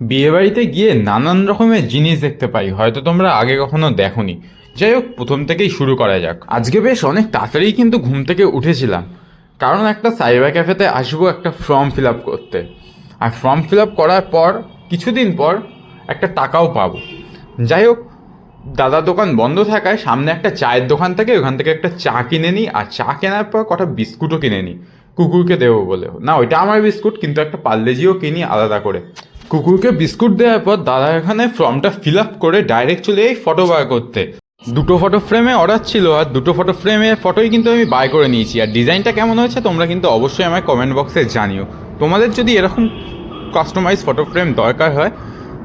বিয়েবাড়িতে গিয়ে নানান রকমের জিনিস দেখতে পাই, হয়তো তোমরা আগে কখনো দেখোনি। যাই হোক প্রথম থেকেই শুরু করা যাক। আজকে বেশ অনেক তাড়াতাড়ি কিন্তু ঘুম থেকে উঠেছিলাম। কারণ একটা সাইবার ক্যাফেতে আসব একটা ফর্ম ফিল আপ করতে। আর ফর্ম ফিল আপ করার পর, কিছুদিন পর একটা টাকাও পাবো। যাই হোক দাদার দোকান বন্ধ থাকায় সামনে একটা চায়ের দোকান থাকে, ওখান থেকে একটা চা কিনে নিই। আর চা কেনার পর কটা বিস্কুটও কিনে নিই। কুকুরকে দেবো বলে। না, ওইটা আমার বিস্কুট, কিন্তু একটা পার্লেজিও কিনি আলাদা করে। কুকুরকে বিস্কুট দেওয়ার পর দাদা এখানে ফর্মটা ফিল আপ করে ডাইরেক্ট চলে এই ফটো বার করতে। দুটো ফটো ফ্রেমে অর্ডার ছিল আর দুটো ফটো ফ্রেমে ফটোই কিন্তু আমি বাই করে নিয়েছি। আর ডিজাইনটা কেমন হয়েছে তোমরা কিন্তু অবশ্যই আমার কমেন্ট বক্সে জানিও। তোমাদের যদি এরকম কাস্টমাইজ ফটো ফ্রেম দরকার হয়,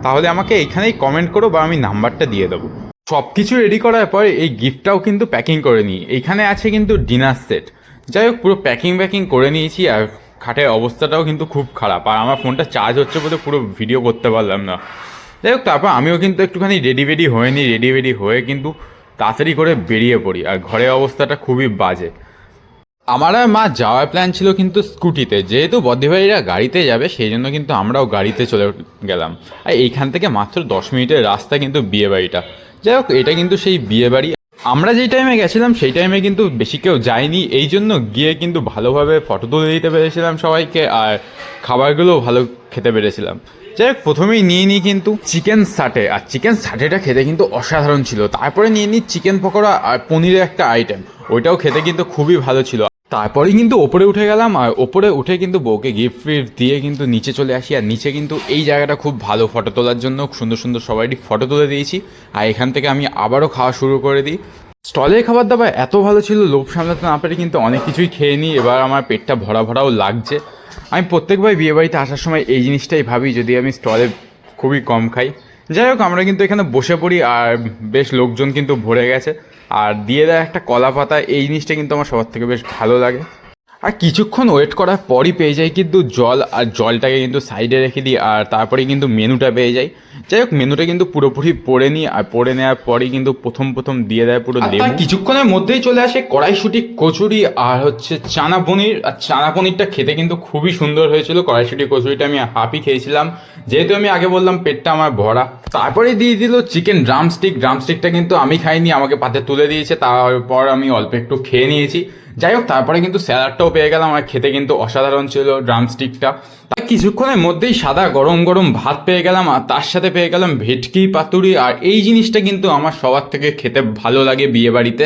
তাহলে আমাকে এইখানেই কমেন্ট করো বা আমি নাম্বারটা দিয়ে দেবো। সব কিছু রেডি করার পর এই গিফটটাও কিন্তু প্যাকিং করে নিই। এইখানে আছে কিন্তু ডিনার সেট যাই হোক, পুরো প্যাকিং প্যাকিং করে নিয়েছি আর খাটের অবস্থাটাও কিন্তু খুব খারাপ। আর আমার ফোনটা চার্জ হচ্ছে বলে পুরো ভিডিও করতে পারলাম না। যাই হোক, তারপর আমিও কিন্তু একটুখানি রেডি বেডি হয়ে নিই রেডি বেডি হয়ে কিন্তু তাড়াতাড়ি করে বেরিয়ে পড়ি। আর ঘরের অবস্থাটা খুবই বাজে। আমার আর মা যাওয়ার প্ল্যান ছিল কিন্তু স্কুটিতে। যেহেতু বদ্ধিভাইরা গাড়িতে যাবে, সেই জন্য কিন্তু আমরাও গাড়িতে চলে গেলাম। আর এইখান থেকে মাত্র দশ মিনিটের রাস্তা কিন্তু বিয়ে বাড়িটা যাই হোক, এটা কিন্তু সেই বিয়ে বাড়ি আমরা যেই টাইমে গেছিলাম, সেই টাইমে কিন্তু বেশি কেউ যায়নি। এই জন্য গিয়ে কিন্তু ভালোভাবে ফটো তুলে দিতে পেরেছিলাম সবাইকে আর খাবারগুলো ভালো খেতে পেরেছিলাম। যাই হোক, প্রথমেই নিয়ে নিই কিন্তু চিকেন সাটে আর চিকেন সাটেটা খেতে কিন্তু অসাধারণ ছিল। তারপরে নিয়ে নিই চিকেন পকোড়া আর পনিরের একটা আইটেম ওইটাও খেতে কিন্তু খুবই ভালো ছিল। তারপরেই কিন্তু ওপরে উঠে গেলাম আর ওপরে উঠে কিন্তু বউকে গিফট ফিফট দিয়ে কিন্তু নিচে চলে আসি। আর নিচে কিন্তু এই জায়গাটা খুব ভালো ফটো তোলার জন্য সুন্দর সুন্দর সবাইটি ফটো তুলে দিয়েছি। আর এখান থেকে আমি আবারও খাওয়া শুরু করে দিই। স্টলের খাবার দাবার এত ভালো ছিল, লোভ সামলাতে না পেরে কিন্তু অনেক কিছুই খেয়ে নিই। এবার আমার পেটটা ভরা ভরাও লাগছে। আমি প্রত্যেকবার বিয়েবাড়িতে আসার সময় এই জিনিসটাই ভাবি, যদি আমি স্টলে খুবই কম খাই। যাই হোক, আমরা কিন্তু এখানে বসে পড়ি আর বেশ লোকজন কিন্তু ভরে গেছে। আর দিয়ে দেয় একটা কলা পাতা, এই জিনিসটা কিন্তু আমার সবার থেকে বেশ ভালো লাগে। আর কিছুক্ষণ ওয়েট করার পরই পেয়ে যাই কিন্তু জল, আর জলটাকে কিন্তু সাইডে রেখে দিই, আর তারপরেই কিন্তু মেনুটা পেয়ে যাই। যাই হোক মেনুটা কিন্তু পুরোপুরি পড়ে নিই আর পড়ে নেওয়ার পরই কিন্তু প্রথম প্রথম দিয়ে দেয় পুরো লেবু কিছুক্ষণের মধ্যেই চলে আসে কড়াইশুটি কচুরি আর হচ্ছে চানা পনির। আর চানা পনিরটা খেতে কিন্তু খুবই সুন্দর হয়েছিল। কড়াইশুটি কচুরিটা আমি হাফই খেয়েছিলাম। যেহেতু আমি আগে বললাম পেটটা আমার ভরা। তারপরে দিয়ে দিল চিকেন ড্রামস্টিক ড্রামস্টিকটা কিন্তু আমি খাইনি আমাকে পাতে তুলে দিয়েছে। তারপর আমি অল্প একটু খেয়ে নিয়েছি। যাই হোক তারপরে কিন্তু স্যালাডটাও পেয়ে গেলাম। আর খেতে কিন্তু অসাধারণ ছিল ড্রামস্টিকটা। কিছুক্ষণের মধ্যেই সাদা গরম গরম ভাত পেয়ে গেলাম, আর তার সাথে পেয়ে গেলাম ভেটকি, পাতুরি, আর এই জিনিসটা কিন্তু আমার সবার থেকে খেতে ভালো লাগে বিয়ে বাড়িতে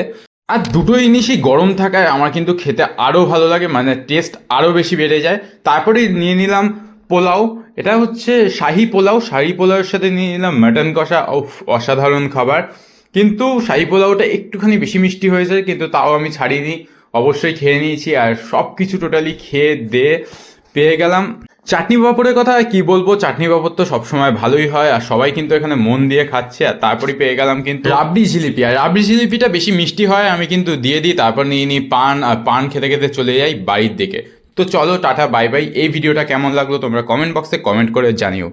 আর দুটো জিনিসই গরম থাকায় আমার কিন্তু খেতে আরও ভালো লাগে মানে টেস্ট আরও বেশি বেড়ে যায়। তারপরে নিয়ে নিলাম পোলাও। এটা হচ্ছে শাহি পোলাও। শাহি পোলাওয়ের সাথে নিয়ে নিলাম মাটন কষা। উফ, অসাধারণ খাবার। কিন্তু শাহি পোলাওটা একটুখানি বেশি মিষ্টি হয়েছে কিন্তু তাও আমি ছাড়িনি। অবশ্যই খেয়ে নিয়েছি আর সব কিছু টোটালি খেয়ে দিয়ে পেয়ে গেলাম। চাটনি পাঁপড়ের কথা কি বলব? চাটনি পাঁপড় তো সবসময় ভালোই হয় আর সবাই কিন্তু এখানে মন দিয়ে খাচ্ছে আর তারপরে পেয়ে গেলাম কিন্তু রাবড়ি জিলিপি, আর রাবড়ি জিলিপিটা বেশি মিষ্টি হয়, আমি কিন্তু দিয়ে দিই, তারপর নিয়ে নিই পান আর পান খেতে খেতে চলে যাই বাড়ির দিকে। তো চলো, টাটা বাই বাই এই ভিডিওটা কেমন লাগল তোমরা কমেন্ট বক্সে কমেন্ট করে জানিও।